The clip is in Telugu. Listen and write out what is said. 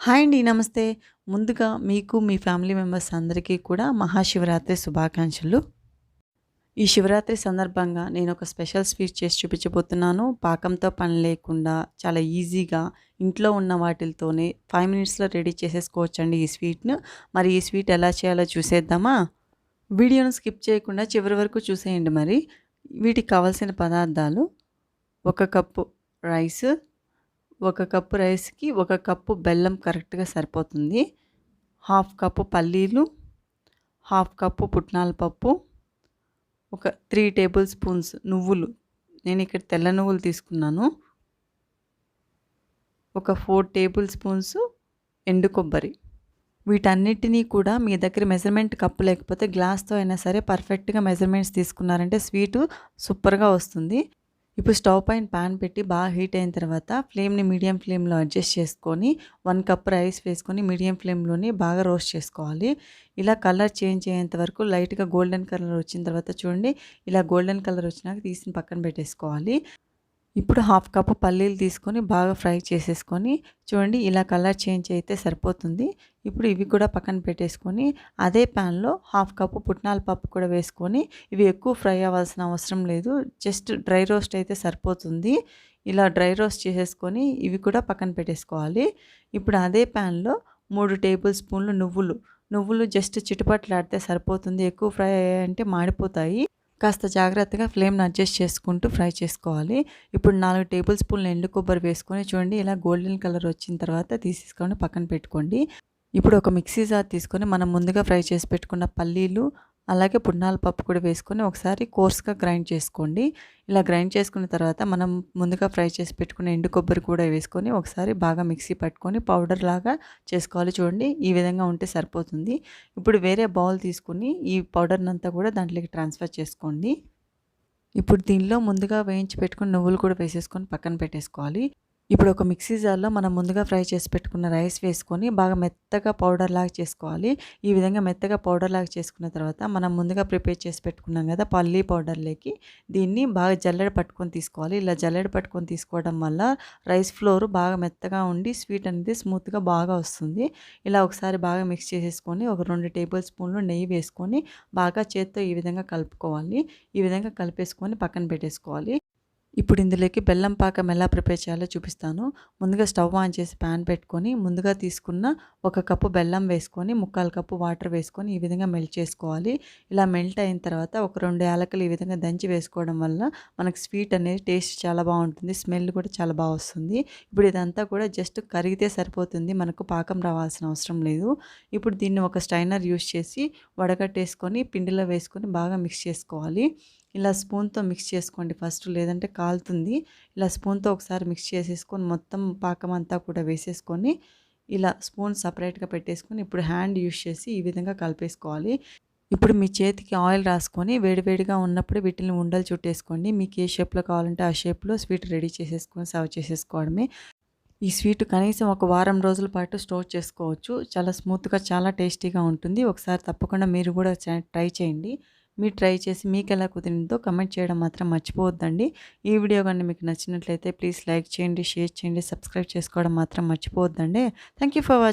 హాయ్ అండి నమస్తే. ముందుగా మీకు మీ ఫ్యామిలీ మెంబర్స్ అందరికీ కూడా మహాశివరాత్రి శుభాకాంక్షలు. ఈ శివరాత్రి సందర్భంగా నేను ఒక స్పెషల్ స్వీట్ చేసి చూపించబోతున్నాను. పాకంతో పని లేకుండా చాలా ఈజీగా ఇంట్లో ఉన్న వాటితోనే ఫైవ్ మినిట్స్లో రెడీ చేసేసుకోవచ్చండి ఈ స్వీట్ను. మరి ఈ స్వీట్ ఎలా చేయాలో చూసేద్దామా? వీడియోను స్కిప్ చేయకుండా చివరి వరకు చూసేయండి మరి. వీటికి కావాల్సిన పదార్థాలు ఒక కప్పు రైస్ ఒక కప్పు రైస్కి ఒక కప్పు బెల్లం కరెక్ట్గా సరిపోతుంది. హాఫ్ కప్పు పల్లీలు హాఫ్ కప్పు పుట్నాల పప్పు ఒక త్రీ టేబుల్ స్పూన్స్ నువ్వులు. నేను ఇక్కడ తెల్ల నువ్వులు తీసుకున్నాను. ఒక ఫోర్ టేబుల్ స్పూన్స్ ఎండు కొబ్బరి. వీటన్నిటినీ కూడా మీ దగ్గర మెజర్మెంట్ కప్పు లేకపోతే గ్లాస్తో అయినా సరే పర్ఫెక్ట్గా మెజర్మెంట్స్ తీసుకున్నారంటే స్వీటు సూపర్గా వస్తుంది. ఇప్పుడు స్టవ్ పైన పాన్ పెట్టి బాగా హీట్ అయిన తర్వాత ఫ్లేమ్ని మీడియం ఫ్లేమ్లో అడ్జస్ట్ చేసుకొని వన్ కప్ రైస్ వేసుకొని మీడియం ఫ్లేమ్లోనే బాగా రోస్ట్ చేసుకోవాలి. ఇలా కలర్ చేంజ్ అయ్యేంత వరకు లైట్గా గోల్డెన్ కలర్ వచ్చిన తర్వాత చూడండి ఇలా గోల్డెన్ కలర్ వచ్చినాక తీసి పక్కన పెట్టేసుకోవాలి. ఇప్పుడు హాఫ్ కప్ పల్లీలు తీసుకొని బాగా ఫ్రై చేసేసుకొని చూడండి ఇలా కలర్ చేంజ్ అయితే సరిపోతుంది. ఇప్పుడు ఇవి కూడా పక్కన పెట్టేసుకొని అదే ప్యాన్లో హాఫ్ కప్పు పుట్నాల పప్పు కూడా వేసుకొని ఇవి ఎక్కువ ఫ్రై అవ్వాల్సిన అవసరం లేదు. జస్ట్ డ్రై రోస్ట్ అయితే సరిపోతుంది. ఇలా డ్రై రోస్ట్ చేసేసుకొని ఇవి కూడా పక్కన పెట్టేసుకోవాలి. ఇప్పుడు అదే ప్యాన్లో మూడు టేబుల్ స్పూన్లు నువ్వులు. నువ్వులు జస్ట్ చిటుపట్లాడితే సరిపోతుంది. ఎక్కువ ఫ్రై అయ్యాయంటే మాడిపోతాయి. కాస్త జాగ్రత్తగా ఫ్లేమ్ని అడ్జస్ట్ చేసుకుంటూ ఫ్రై చేసుకోవాలి. ఇప్పుడు నాలుగు టేబుల్ స్పూన్లు ఎండు కొబ్బరి వేసుకొని చూడండి ఇలా గోల్డెన్ కలర్ వచ్చిన తర్వాత తీసేసుకొని పక్కన పెట్టుకోండి. ఇప్పుడు ఒక మిక్సీ జార్ తీసుకొని మనం ముందుగా ఫ్రై చేసి పెట్టుకున్న పల్లీలు అలాగే పుట్నాల పప్పు కూడా వేసుకొని ఒకసారి కోర్స్గా గ్రైండ్ చేసుకోండి. ఇలా గ్రైండ్ చేసుకున్న తర్వాత మనం ముందుగా ఫ్రై చేసి పెట్టుకున్న ఎండు కొబ్బరి కూడా వేసుకొని ఒకసారి బాగా మిక్సీ పట్టుకొని పౌడర్ లాగా చేసుకోవాలి. చూడండి ఈ విధంగా ఉంటే సరిపోతుంది. ఇప్పుడు వేరే బౌల్ తీసుకుని ఈ పౌడర్నంతా కూడా దాంట్లోకి ట్రాన్స్ఫర్ చేసుకోండి. ఇప్పుడు దీనిలో ముందుగా వేయించి పెట్టుకుని నువ్వులు కూడా వేసేసుకొని పక్కన పెట్టేసుకోవాలి. ఇప్పుడు ఒక మిక్సీ జార్లో మనం ముందుగా ఫ్రై చేసి పెట్టుకున్న రైస్ వేసుకొని బాగా మెత్తగా పౌడర్ లాగా చేసుకోవాలి. ఈ విధంగా మెత్తగా పౌడర్ లాగా చేసుకున్న తర్వాత మనం ముందుగా ప్రిపేర్ చేసి పెట్టుకున్నాం కదా పల్లీ పౌడర్లోకి. దీన్ని బాగా జల్లెడ పట్టుకొని తీసుకోవాలి. ఇలా జల్లెడ పట్టుకొని తీసుకోవడం వల్ల రైస్ ఫ్లోర్ బాగా మెత్తగా ఉండి స్వీట్ అనేది స్మూత్గా బాగా వస్తుంది. ఇలా ఒకసారి బాగా మిక్స్ చేసేసుకొని ఒక రెండు టేబుల్ స్పూన్లు నెయ్యి వేసుకొని బాగా చేత్తో ఈ విధంగా కలుపుకోవాలి. ఈ విధంగా కలిపేసుకొని పక్కన పెట్టేసుకోవాలి. ఇప్పుడు ఇందులోకి బెల్లం పాకం ఎలా ప్రిపేర్ చేయాలో చూపిస్తాను. ముందుగా స్టవ్ ఆన్ చేసి ప్యాన్ పెట్టుకొని ముందుగా తీసుకున్న ఒక కప్పు బెల్లం వేసుకొని ముక్కాలు కప్పు వాటర్ వేసుకొని ఈ విధంగా మెల్ట్ చేసుకోవాలి. ఇలా మెల్ట్ అయిన తర్వాత ఒక రెండు యాలకులు ఈ విధంగా దంచి వేసుకోవడం వల్ల మనకు స్వీట్ అనేది టేస్ట్ చాలా బాగుంటుంది స్మెల్ కూడా చాలా బాగా వస్తుంది. ఇప్పుడు ఇదంతా కూడా జస్ట్ కరిగితే సరిపోతుంది మనకు పాకం రావాల్సిన అవసరం లేదు. ఇప్పుడు దీన్ని ఒక స్టైనర్ యూస్ చేసి వడగట్టేసుకొని పిండిలో వేసుకొని బాగా మిక్స్ చేసుకోవాలి. ఇలా స్పూన్తో మిక్స్ చేసుకోండి ఫస్ట్. లేదంటే కాలుతుంది. ఇలా స్పూన్తో ఒకసారి మిక్స్ చేసేసుకొని మొత్తం పాకం అంతా కూడా వేసేసుకొని ఇలా స్పూన్ సపరేట్గా పెట్టేసుకొని ఇప్పుడు హ్యాండ్ యూస్ చేసి ఈ విధంగా కలిపేసుకోవాలి. ఇప్పుడు మీ చేతికి ఆయిల్ రాసుకొని వేడివేడిగా ఉన్నప్పుడు వీటిని ఉండలు చుట్టేసుకోండి. మీకు ఏ షేప్లో కావాలంటే ఆ షేప్లో స్వీట్ రెడీ చేసేసుకొని సర్వ్ చేసేసుకోవడమే. ఈ స్వీట్ కనీసం ఒక వారం రోజుల పాటు స్టోర్ చేసుకోవచ్చు. చాలా స్మూత్గా చాలా టేస్టీగా ఉంటుంది. ఒకసారి తప్పకుండా మీరు కూడా ట్రై చేయండి. మీరు ట్రై చేసి మీకు ఎలా కుదిరిందో కమెంట్ చేయడం మాత్రం మర్చిపోవద్దండి. ఈ వీడియో కానీ మీకు నచ్చినట్లయితే ప్లీజ్ లైక్ చేయండి షేర్ చేయండి సబ్స్క్రైబ్ చేసుకోవడం మాత్రం మర్చిపోవద్దండి. Thank you for watching